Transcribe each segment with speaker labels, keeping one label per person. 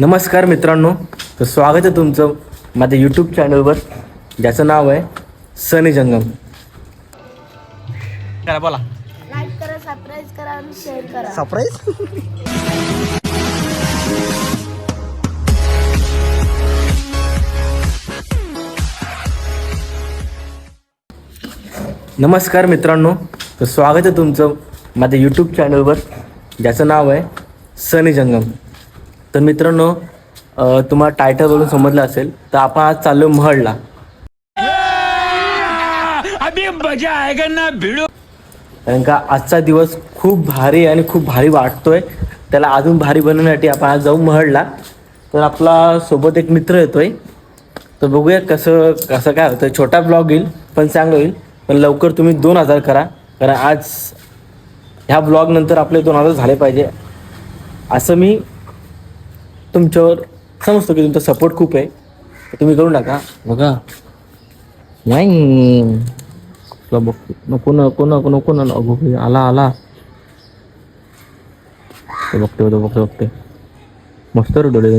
Speaker 1: नमस्कार मित्रांनो तर स्वागत आहे तुमचं माझ्या यूट्यूब चॅनलवर ज्याचं नाव आहे सनी जंगम. बोला.
Speaker 2: लाईक करा सबस्क्राईब करा आणि शेअर करा.
Speaker 1: सरप्राईज नमस्कार मित्रांनो तर स्वागत आहे तुमचं माझ्या यूट्यूब चॅनलवर ज्याचं नाव आहे सनी जंगम. तर मित्रांनो तुम्हाला टायटलवरून समजलं असेल तर आपण आज चाललो महडला. कारण का आजचा दिवस खूप भारी आणि खूप भारी वाटतोय. त्याला अजून भारी बनवण्यासाठी आपण आज जाऊ महडला. तर आपला सोबत एक मित्र येतोय. तर बघूया कसं कसं काय होतं. छोटा ब्लॉग येईल पण चांगलं होईल. पण लवकर तुम्ही दोन हजार करा. कारण आज ह्या ब्लॉग नंतर आपले दोन हजार झाले पाहिजे. असं मी तुमच्यावर समजतो की तुमचा सपोर्ट खूप आहे. तुम्ही करू नका. बघा. नाही. तुला बघतो नको नको नको नको ना नको. आला आला. तो बघते बघते बघते. मस्त रे डोळे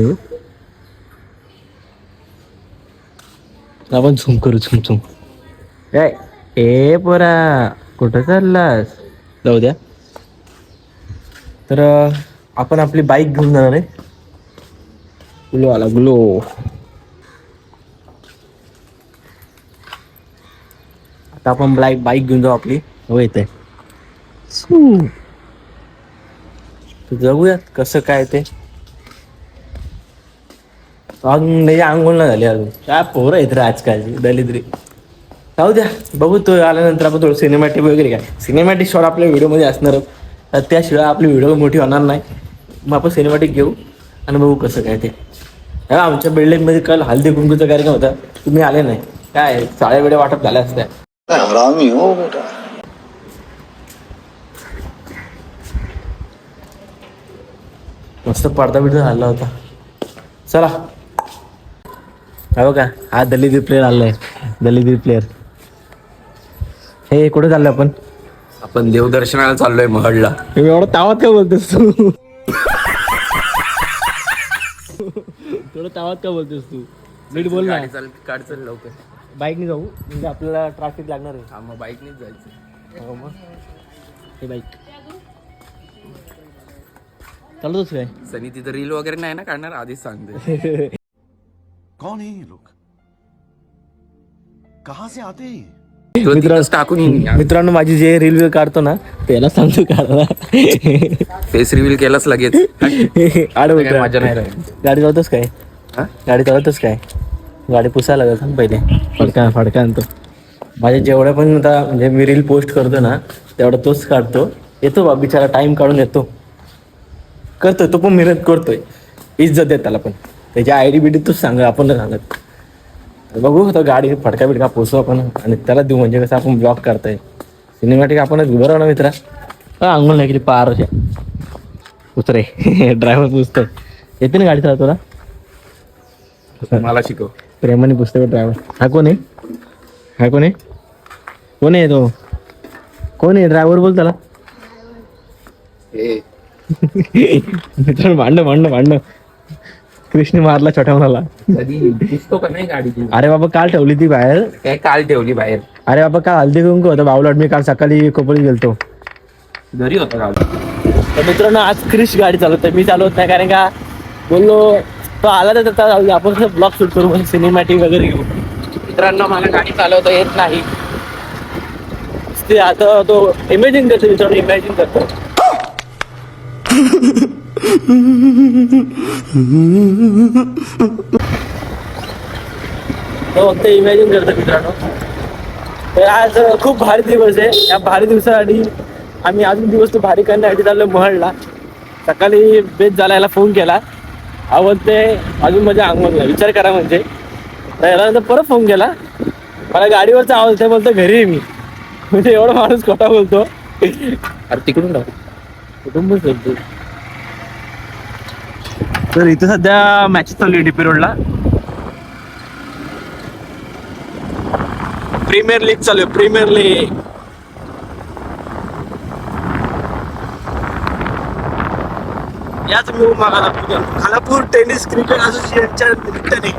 Speaker 1: आपण झूम करू झूम झूम काय ए पोरा कुठं चाललास? जाऊ द्या. तर आपण आपली बाईक घेऊन जाणार आहे. ग्लो आला ग्लो आता आपण बाईक बाईक घेऊन जाऊ आपली हो येते जाऊयात कसं काय ते अजून नाही आंघोळ नाही झाली अजून काय पोरं आहेत रे आजकालची दलिद्री जाऊ द्या बघू तो आल्यानंतर आपण थोडं सिनेमॅटिक वगैरे काय सिनेमॅटिक शॉट आपल्या व्हिडिओमध्ये असणार तर त्याशिवाय आपली व्हिडिओ मोठी होणार नाही मग आपण सिनेमॅटिक घेऊ आणि बघू कसं काय ते. हा, आमच्या बिल्डिंगमध्ये काल हल्दी कुंकूचा कार्यक्रम होता. तुम्ही आले नाही. काय साड्या वेड्या वाटप झाल्या असत्या
Speaker 3: हरामी हो बेटा.
Speaker 1: मस्त पडदा बिडदा झाला होता. चला. हा बघा हा दलित प्लेअर आलाय. दलित प्लेअर हे कुठे चाललं आपण?
Speaker 4: आपण देवदर्शनाला चाललोय महडला.
Speaker 1: एवढं तावात का बोलतोस तू? थोडं तावात का बोलतोस तू? नीट बोल ना.
Speaker 4: चाल काढ चल लवकर.
Speaker 1: बाईकने जाऊ? म्हणजे आपल्याला ट्रॅफिक लागणार आहे.
Speaker 4: हा मग बाईकनेच जायचं.
Speaker 1: हो मग. हे बाईक. चालतोच काय?
Speaker 4: सनी तिथं रील वगैरे नाही ना काढणार? आधीच सांगते.
Speaker 3: कौन है ये लोग? कहाँ से आते हैं ये?
Speaker 4: तो तिथंच टाकून येईन
Speaker 1: मित्रांनो माझी जे रील काढतो ना त्याला सांगतो काढा
Speaker 4: फेस रिव्हील केलाच लगेच.
Speaker 1: आड
Speaker 4: काय मजा नाही राहिली.
Speaker 1: गाडी चालवतोस काय?
Speaker 4: हा?
Speaker 1: गाडी चालवतोस काय? गाडी पुसायला लागत सांग पहिले. फडका फडका आणतो. माझ्या जेवढ्या पण आता म्हणजे मी रील पोस्ट करतो ना तेवढा तोच काढतो. येतो बा बिचारा टाइम काढून येतो. करतोय तो पण मेहनत करतोय. इज्जत देत त्याला पण. त्याची आय डी बी डी तूच सांग आपण नाही सांगत. बघू आता गाडी फडका बिडका पोचू आपण. आणि त्याला देऊ म्हणजे कसं आपण ब्लॉक करताय. सिनेमॅटिक आपणच बरं ना मित्रा. अंघोळ नाही केली पार उतरे. ड्रायव्हर पुसतोय. येते ना गाडी चालवतो ना
Speaker 4: मला शिकव.
Speaker 1: प्रेमाने पुस्तक ड्रायव्हर हा कोण आहे? हा कोण आहे? कोण आहे तो? कोण आहे? ड्रायव्हर बोल त्याला. भांडण भांडण भांडण. कृष्ण मारला छोट्या मुलाला
Speaker 4: कधी? दिसतो का नाही गाडी ती
Speaker 1: अरे बाबा काल ठेवली ती बाहेर.
Speaker 4: काय काल ठेवली बाहेर?
Speaker 1: अरे बाबा काल हल्दी कुंकू होतं. बावलाट. मी काल सकाळी कोपरी गेलतो.
Speaker 4: घरी होता काल
Speaker 1: तर मित्रांनो आज क्रिश गाडी चालवतोय. मी चालवत नाही कारण का बोललो तो आला तर त्याचा आपण ब्लॉग शूट करू म्हणजे सिनेमॅटिक वगैरे घेऊ.
Speaker 4: मित्रांनो मला गाडी चालवता येत नाही.
Speaker 1: ते आता तो इमॅजिन करतो मित्रांनो इमॅजिन करतो. तो फक्त इमॅजिन करतो मित्रांनो. तर आज खूप भारी दिवस आहे. या भारी दिवसासाठी आम्ही अजून दिवस तो भारी करण्यासाठी चाललो महडला सकाळी बेत झाला याला फोन केला. आवडते अजून माझ्या अंगमधला विचार करा म्हणजे. तर याला नंतर परत फोन केला. मला गाडीवरचा आवाज येतोय बोलतो घरी आहे मी. म्हणजे एवढा माणूस खोटा बोलतो.
Speaker 4: अरे तिकडून राहू.
Speaker 1: कुटुंबच बोलतो तर इथे सध्या मॅच चालू आहे डीपी रोडला प्रीमियर लीग चालू आहे प्रीमियर लीग या त्याच मी मागायला खालापूर टेनिस क्रिकेट असोसिएशनच्या निमित्ताने.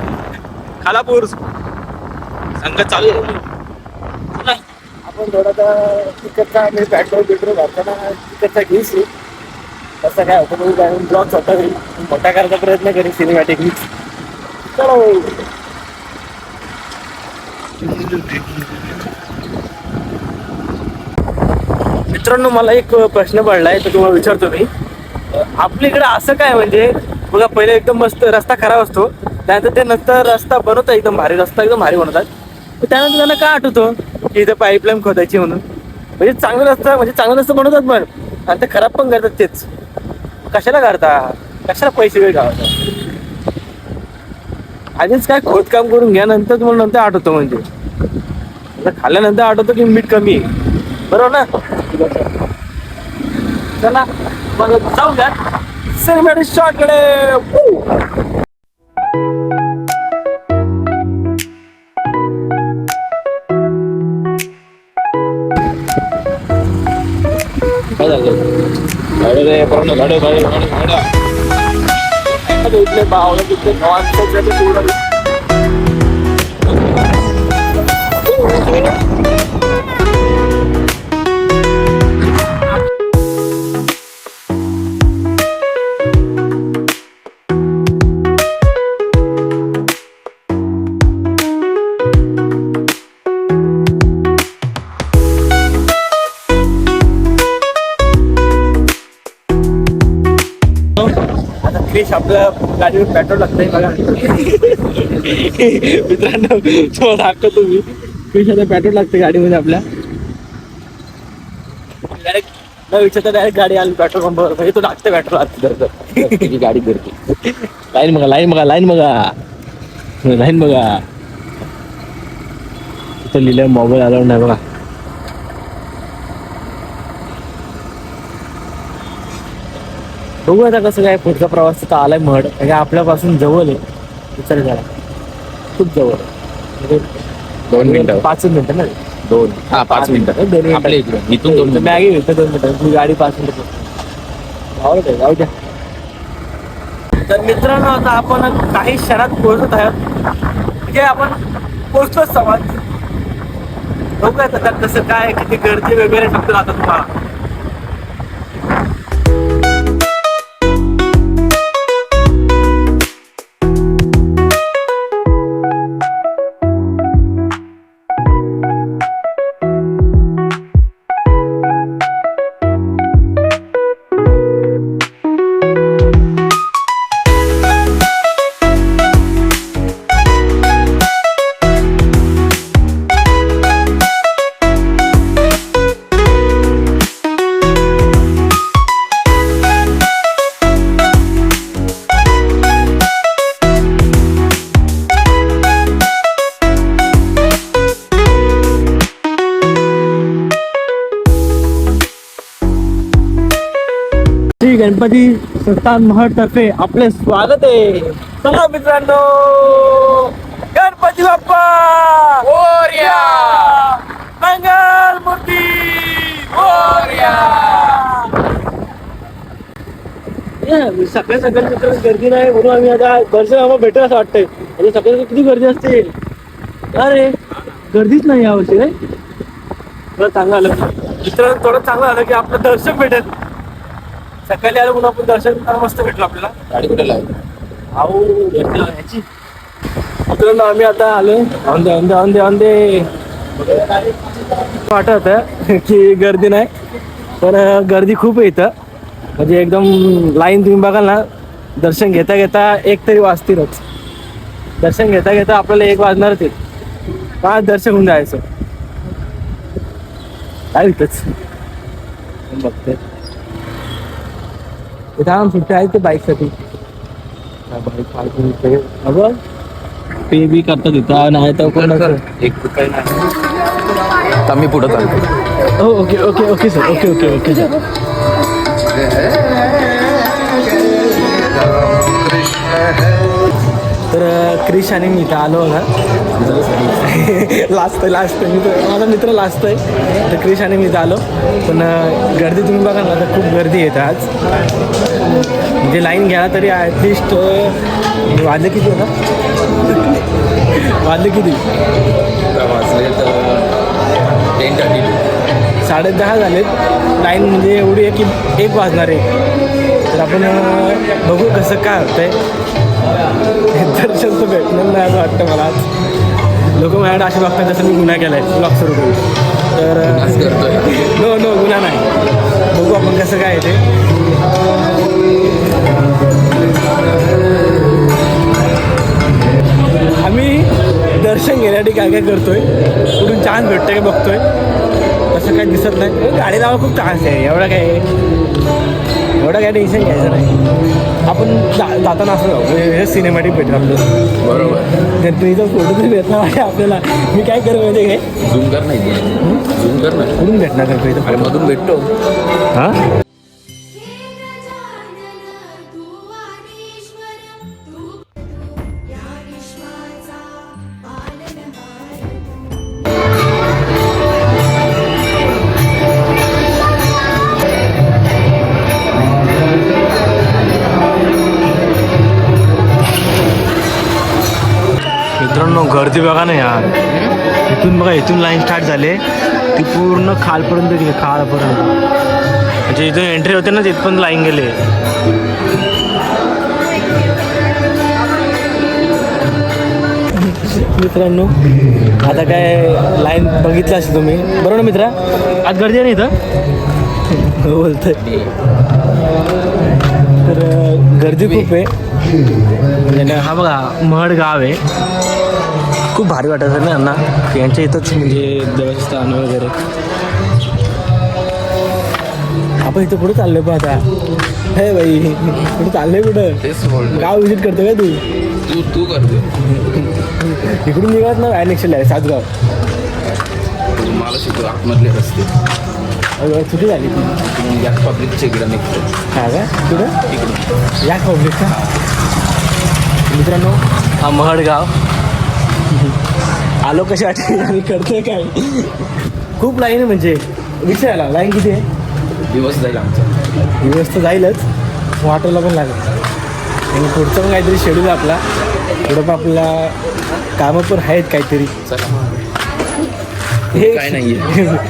Speaker 1: खालापूर. संघ चालू आहे. आपण थोडासा तिकडचा मी पेट्रोल पेट्रोल घालताना तिकडचा घेईस कसं काय होतं ब्लॉग स्वतः होईल मोठा करायचा प्रयत्न करेन सिनेमॅटिक चलो मित्रांनो मला एक प्रश्न पडलाय तो तुम्हाला विचारतो मी. आपल्याकडे आपल्या असं काय म्हणजे बघा पहिले एकदम मस्त रस्ता खराब असतो. त्यानंतर ते नंतर रस्ता बनवतात एकदम भारी रस्ता एकदम भारी बनवतात. त्यानंतर त्यांना काय आठवतो की इथं पाईपलाईन खोदायची म्हणून? म्हणजे चांगलं रस्ता म्हणजे चांगलं रस्ता बनवतात पण आणि ते खराब पण करतात तेच. कशाला करता? कशाला पैसे वेळ घालवता? आधीच काय खोदकाम करून घ्या नंतर तुम्हाला नंतर आठवतो म्हणजे. खाल्ल्यानंतर आठवतो की मीठ कमी आहे. बरोबर ना? चला. मग जाऊ द्या सिनेमॅटिक शॉटकडे काय झालं गाड्या गाड्या गाड्या इथले बावळे तिथले माणसं त्याचे पूर्ण क्रिश आपल्या गाडीवर पेट्रोल लागतंय बघा. मित्रांनो तो दाखवतो मी. आता पेट्रोल लागते गाडीमध्ये आपल्या? डायरेक्ट न विचारता डायरेक्ट गाडी आली पेट्रोल पंपावर म्हणजे तो टाकते पेट्रोल आता.
Speaker 4: तुझी गाडी करते
Speaker 1: लाईन बघा लाईन बघा लाईन बघा. लाईन बघा. तिथं लिहिलं मोबाईल अलाउड नाही बघा. बघू आता कसं काय पुढचा प्रवास तर आलाय मड. म्हणजे आपल्यापासून जवळ आहे. विचार करा खूप जवळ. आहे. म्हणजे
Speaker 4: दोन मिनिटं.
Speaker 1: पाच मिनिटं ना?
Speaker 4: दोन. हा पाच
Speaker 1: दोन
Speaker 4: मिनिटं.
Speaker 1: मिनिटं.
Speaker 4: आपल्या इकडे. इथून दोन मिनिटं.
Speaker 1: मॅगी घेतो दोन मिनिटं. तुझी गाडी पाच मिनिटं जाऊ दे जाऊ द्या तर मित्रांनो आता आपण काही क्षणात पोहोचत आहोत. म्हणजे आपण पोहोचतोच समाज बघूया आता कसं काय किती गर्दी वगैरे समजून आता तुम्हाला. गणपती संस्थान महतर्फे आपले स्वागत आहे. चला मित्रांनो गणपती बाप्पा! मंगल मूर्ती! ये, सकाळी सकाळी मित्रांनो गर्दी नाही म्हणून आम्ही आता दर्शन भेटेल असं वाटतंय. म्हणजे सकाळी किती गर्दी असते अरे गर्दीच नाही यावर्षी रे. थोडं चांगलं आलं. मित्रांनो थोडं चांगलं आलं की आपलं दर्शन भेटेल. सकाळी आलं म्हणून आपण दर्शन मस्त भेटलं आपल्याला.
Speaker 4: गाडी कुठे लावली
Speaker 1: आऊ भेटलं ह्याची मित्रांनो आम्ही आता आलो. औंदे औंदे औंदे औंदे वाटत की गर्दी नाही पण अं, गर्दी खूप आहे इथं. म्हणजे एकदम लाईन तुम्ही बघाल ना दर्शन घेता घेता एक तरी वाजतीलच. दर्शन घेता घेता आपल्याला एक वाजणारच आहेत का दर्शन होऊन जायचं? काय इथंच. बघते. इथं आम सुट्टी आहे ते बाईकसाठी बाईक पार्किंग इथे अगं पे बी करतात इथं नाही तर कोणाचं
Speaker 4: एक रुपये नाही मी पुढे चालतो
Speaker 1: हो okay okay okay sir okay okay okay sir. Krish आणि मी इथं आलो ना लास्ट लास्ट मित्र माझा मित्र लास्ट आहे तर क्रिश आणि मी इथं आलो. पण गर्दी तुम्ही बघा ना आता खूप गर्दी येतं आज. म्हणजे लाईन घ्यायला तरी ॲटलिस्ट वाजले किती होता वाजले किती?
Speaker 4: वाजले तर टेन थर्टी टू
Speaker 1: साडे दहा झालेत. लाईन म्हणजे एवढी आहे की एक वाजणार आहे. तर आपण बघू कसं काय होतंय दर्शन तर भेटणार नाही असं वाटतं मला आज. लोक माझ्याकडे असे बघतात जसं मी गुन्हा केला आहे ब्लॉग सुरू करून. तर नो नो गुन्हा नाही. बघू आपण कसं काय आहे ते. आम्ही दर्शन घेण्यासाठी काय काय करतोय कुठून चान्स भेटतं का बघतोय तसं काही दिसत नाही. गाडी लावा खूप चान्स आहे एवढा काय एवढं काय टेन्शन घ्यायचं नाही. आपण जा जाताना असं जाऊ म्हणजे हे सिनेमॅटिक भेटेल आपलं.
Speaker 4: बरोबर.
Speaker 1: गणपतीचा फोटो तरी भेटणार आहे आपल्याला मी काय करू माहिती काय?
Speaker 4: झूम कर नाही. झूम कर ना.
Speaker 1: कुठून भेटणार गणपतीचा
Speaker 4: अरे मधून भेटतो.
Speaker 1: हां? झाले ती पूर्ण खालपर्यंत गेली खालपर्यंत. म्हणजे इथून एंट्री होते ना तिथपर्यंत लाईन गेले. मित्रांनो आता काय लाईन बघितलं असेल तुम्ही. बरोबर ना मित्रा? आज गर्दी आहे ना इथं? हो बोलतोय. तर गर्दी खूप आहे. म्हणजे हा बघा महड गाव आहे. खूप भारी वाटत ना यांना यांच्या इथंच म्हणजे देवस्थान वगैरे. आपण इथं कुठं चाललोय पण आता. हे बाई कुठं चाललोय कुठं? गाव विजिट करतो का तू?
Speaker 4: तू तू करतोय.
Speaker 1: इकडून निघत ना व्हॅनेक्शन आहे सातगाव.
Speaker 4: मला शिकव आतमधले रस्ते.
Speaker 1: झाली ती?
Speaker 4: पब्लिकच्या इकडे निघतो
Speaker 1: हा का? कुठं?
Speaker 4: इकडून.
Speaker 1: या पब्लिक का? मित्रांनो हा महड गाव आलो कशी आणि करतोय काय? खूप लाईन आहे म्हणजे. विचारायला लाईन किती आहे?
Speaker 4: दिवस जाईल आमचा.
Speaker 1: दिवस तर जाईलच. वाटायला पण लागेल. आणि पुढचं पण काहीतरी शेड्यूल आपला. पुढं पण आपल्याला कामं पण आहेत काहीतरी. हे
Speaker 4: काय नाहीये.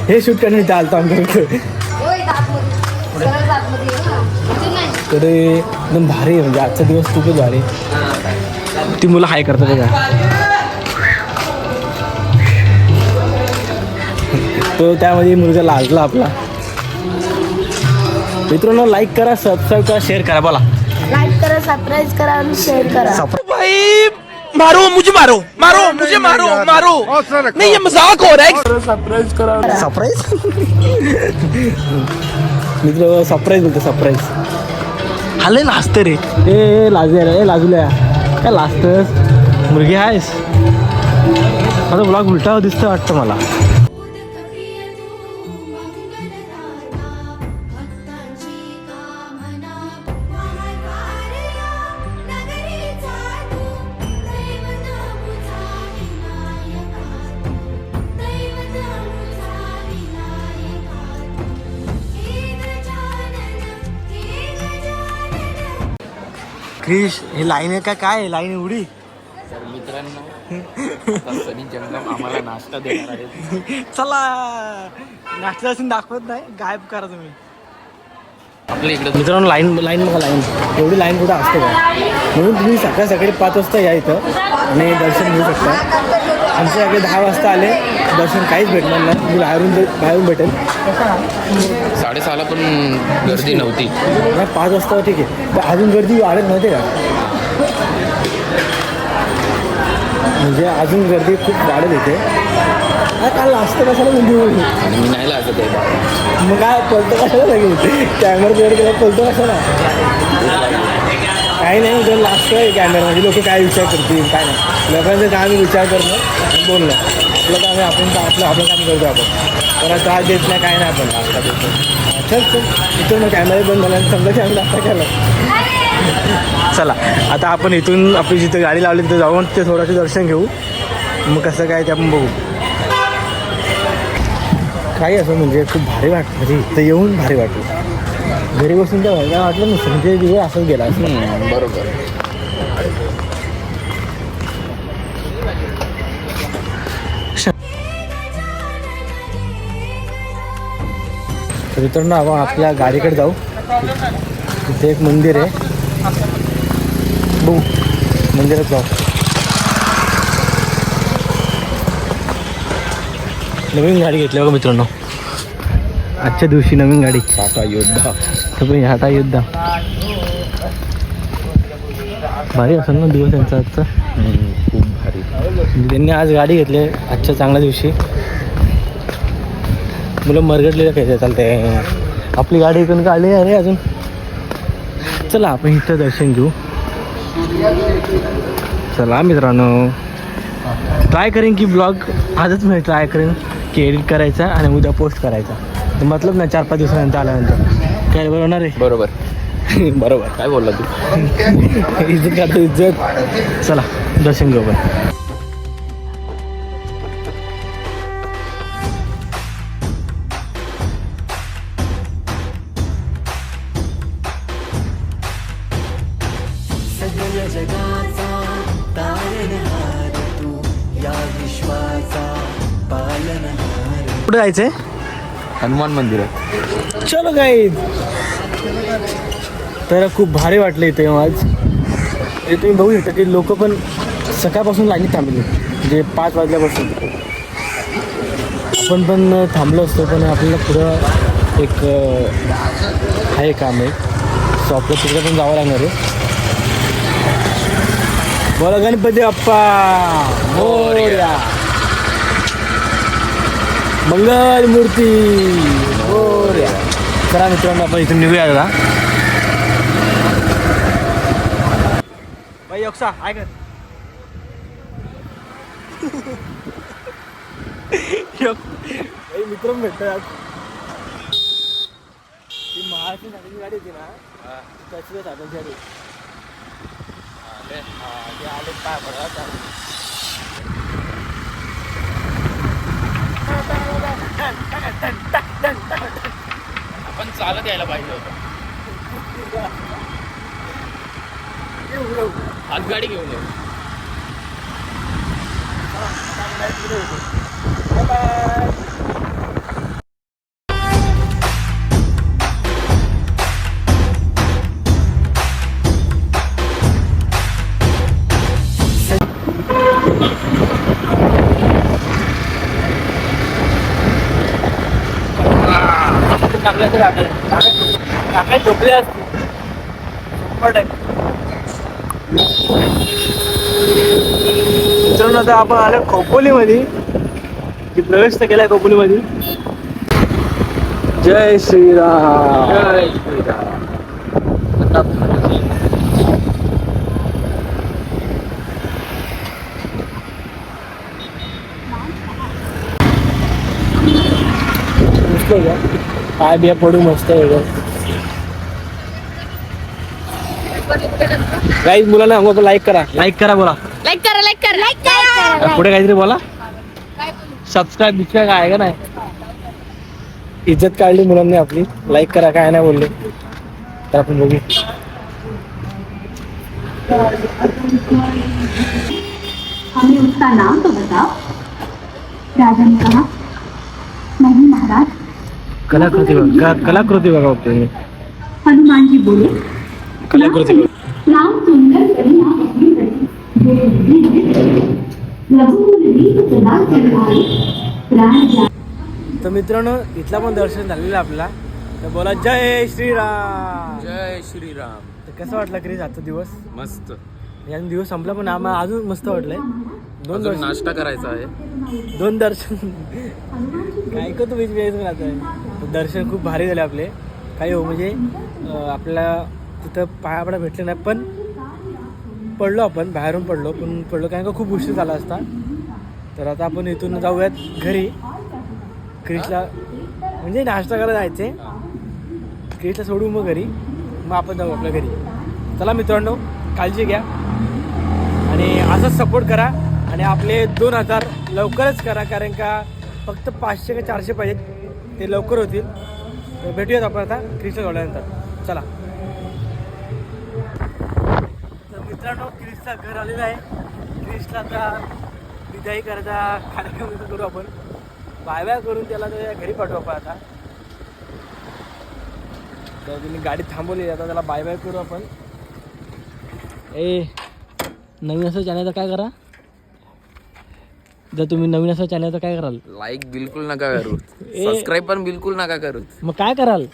Speaker 1: हे शूट करण्यासाठी चालतं आमच्याकडे तर एकदम भारी आहे म्हणजे आजचा दिवस खूपच भारी आहे. ती मुलं हाय करतात का? तो त्यामध्ये मुलगा लाजला आपला. मित्रांनो लाईक करा सबस्क्राईब करा शेअर करा बोला.
Speaker 2: लाईक करा सरप्राईज करा आणि शेअर करा.
Speaker 5: भाई मारो मुझे मारो मारो मुझे मारो मारो। नहीं ये मजाक हो रहा है।
Speaker 1: सरप्राईज मित्र सरप्राईज बोलतो सरप्राईज हल्ले लाजतं रे। ए ए, रे ए लाजल्या काय लाजतस मुलगी आहेस? माझा ब्लॉग उलटा दिसतं वाटतं मला. क्रिश हे लाईन आहे का? काय लाईन एवढी?
Speaker 4: तर मित्रांनो सनी जंगम आम्हाला नाश्ता देणार आहे.
Speaker 1: चला. नाश्ता असून दाखवत नाही. गायब करा तुम्ही.
Speaker 4: आपल्या इकडे
Speaker 1: मित्रांनो लाईन लाईन बघा लाईन. एवढी लाईन कुठं असते का म्हणून तुम्ही सकाळ सकाळी पाच वाजता या इथं आणि दर्शन घेऊ शकता. आमच्या सकाळी दहा वाजता आले. दर्शन काहीच भेटणार नाही. बाहेरून बाहेरून भेटेल
Speaker 4: साडेसहाला पण गर्दी नव्हती.
Speaker 1: नाही पाच वाजता ठीक आहे. पण अजून गर्दी वाढत नव्हते का? म्हणजे अजून गर्दी खूप वाढत येते काल असतं कशाला म्हणजे
Speaker 4: मी नाही लागत आहे.
Speaker 1: मग काय पलतो कशाला लागेल? कॅमेरा बिअर केला पलतो कशाला काही नाही जर लास्ट आहे कॅमेरामध्ये लोक काय विचार करतील काय नाही. लोकांचं काय आम्ही विचार करणं बोलणं आपलं काम आहे आपण आपलं आपलं काम करतो आपण. कोणा त्रास देत नाही काय नाही आपण. नाश्ता देतो चल चल. इथं मग कॅमेरा बंद झाला आणि समजा आम्ही नाश्ता केला. चला आता आपण इथून आपली जिथे गाडी लावली तिथे जाऊन ते थोडंसं दर्शन घेऊ. मग कसं काय ते आपण बघू. काही असं म्हणजे खूप भारी वाटतं. म्हणजे इथं येऊन भारी वाटलं घरी बसून काय काय वाटलं नसतं म्हणजे दिवस असंच गेला.
Speaker 4: बरोबर.
Speaker 1: तर मित्रांनो आपण आपल्या गाडीकडे जाऊ. तिथे एक मंदिर आहे. बघू मंदिरात जाऊ. नवीन गाडी घेतली बघा मित्रांनो. आजच्या दिवशी नवीन गाडी. टाटा योद्धा. तुम्ही टाटा योद्धा. भारी असेल ना दिवस त्यांचा आजचा.
Speaker 4: खूप भारी.
Speaker 1: त्यांनी आज गाडी घेतली आजच्या चांगल्या दिवशी. मुलं मरगडलेलं काय चालते आपली गाडी इथून काढली अरे अजून. चला आपण इथं दर्शन घेऊ. चला मित्रांनो. ट्राय करेन की ब्लॉग आजच मी ट्राय करेन की एडिट करायचा आणि उद्या पोस्ट करायचा. तर मतलब ना चार पाच दिवसानंतर आल्यानंतर. काय बरोबर होणार आहे?
Speaker 4: बरोबर.
Speaker 1: बरोबर.
Speaker 4: काय बोलला तू?
Speaker 1: इज्जत करतो इज्जत. चला दर्शन घेऊ आपण. कुठे जायचंय?
Speaker 4: हनुमान मंदिर आहे.
Speaker 1: चलो काही तर खूप भारी वाटलं इथे आज. हे तुम्ही बघू शकता की लोक पण सकाळपासून लाईनीत थांबले जे म्हणजे पाच वाजल्यापासून. आपण पण थांबलो असतो पण आपल्याला पुढं एक आहे काम आहे सो आपलं तिकडे पण जावं लागणार आहे. बोला गणपती बाप्पा. मोर्या. मंगल मूर्ती. चला मित्रांनो आपण इथून निघूया दादा बाई अक्सा ऐक मित्र भेटतात. ती महाराष्ट्र गाडी गाडी होती ना त्याची गाडी
Speaker 4: आले काय बघा आपण चालत यायला पाहिजे होतं. आज गाडी घेऊन येऊ
Speaker 1: टाकाय झोपले असते शंभर टक्के. मित्रांनो आता आपण आलो खोपोलीमध्ये. की प्रवेश तर केलाय खोपोलीमध्ये. जय श्रीराम.
Speaker 4: जय श्रीराम.
Speaker 1: दिसलं का? पाय बिया पडू मस्त काही मुलांना सांगू लाईक करा. लाईक करा बोला.
Speaker 2: लाईक करा लाईक करा. लाईक करा.
Speaker 1: पुढे काहीतरी बोला. सबस्क्राईब बिस्क्राईब काय आहे का नाही? इज्जत काढली मुलांनी आपली. लाईक करा काय नाही बोलले. तर आपण बघू.
Speaker 6: हमें उसका नाम तो बताओ राजा ने कहा नहीं महाराज.
Speaker 1: कलाकृती बघा कलाकृती बघा बघतो मी
Speaker 6: हनुमान जी बोले
Speaker 1: कलाकृती बघा
Speaker 6: राम सुंदर अपनी
Speaker 1: तर मित्रांनो इथला पण दर्शन झालेलं आहे आपला तर बोला जय श्रीराम.
Speaker 4: जय श्रीराम.
Speaker 1: तर कसं वाटलं क्रिस आजचा दिवस?
Speaker 4: मस्त.
Speaker 1: या दिवस संपला पण आम्हाला अजून मस्त वाटलंय. दोन
Speaker 4: अजून
Speaker 1: दर्शन
Speaker 4: नाश्ता करायचा आहे.
Speaker 1: दोन दर्शन. काय ऐकतो बीच पण आता दर्शन खूप भारी झाले आपले. काही हो म्हणजे आपल्याला तिथं पाय आपला भेटले नाही पण पडलो आपण बाहेरून पडलो पण पडलो कारण का खूप उशीर झाला असता. तर आता आपण इथून जाऊयात घरी. क्रिशला म्हणजे नाश्ता करायला जायचे क्रिशला सोडू मग घरी. मग आपण जाऊ आपल्या घरी. चला मित्रांनो काळजी घ्या. आणि असंच सपोर्ट करा. आणि आपले दोन हजार लवकरच करा कारण का फक्त पाचशे का चारशे पाहिजेत. ते लवकर होतील. तर भेटूयात आपण आता क्रिसला जोडल्यानंतर चला. तर मित्रांनो क्रिसचा घर आलेलं आहे. क्रिसला आता विदाई करायचा कार्यक्रम करू आपण. बाय बाय करून त्याला त्याच्या घरी पाठवू आपण आता. तर तुम्ही गाडी थांबवली आता त्याला बाय बाय करू आपण. ए नवीन असं चॅनलचं काय करा? जर तुम्ही नवीन असं चॅनलचं काय कराल?
Speaker 4: लाईक बिलकुल नका करू. सबस्क्राईब पण बिलकुल नका करू
Speaker 1: मग काय कराल?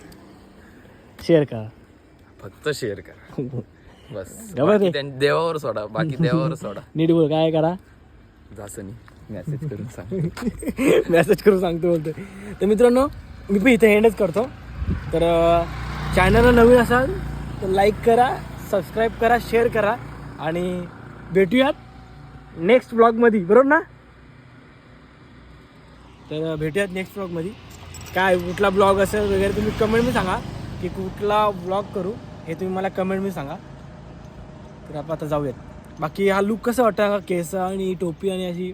Speaker 1: शेअर करा.
Speaker 4: फक्त शेअर करा. बस. बाकी त्यां- देवावर सोडा. बाकी देवावर सोडा.
Speaker 1: नीट बोल काय करा?
Speaker 4: जासनी मेसेज करून सांग.
Speaker 1: मेसेज करून सांगतो बोलतो तर मित्रांनो मी पण इथे एंडच करतो. तर चॅनलला नवीन असाल तर लाईक करा सबस्क्राईब करा शेअर करा. आणि भेटूयात नेक्स्ट ब्लॉगमध्ये बरोबर ना? तर भेटूयात नेक्स्ट ब्लॉगमध्ये काय कुठला ब्लॉग असेल वगैरे तुम्ही कमेंटमध्ये सांगा की कुठला ब्लॉग करू हे तुम्ही मला कमेंटमध्ये सांगा. तर आपण आता जाऊयात. बाकी हा लुक कसा वाटतं? केस आणि टोपी आणि अशी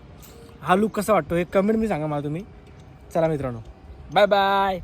Speaker 1: हा लुक कसा वाटतो? हे कमेंट मी सांगा मला तुम्ही. चला मित्रांनो. Bye bye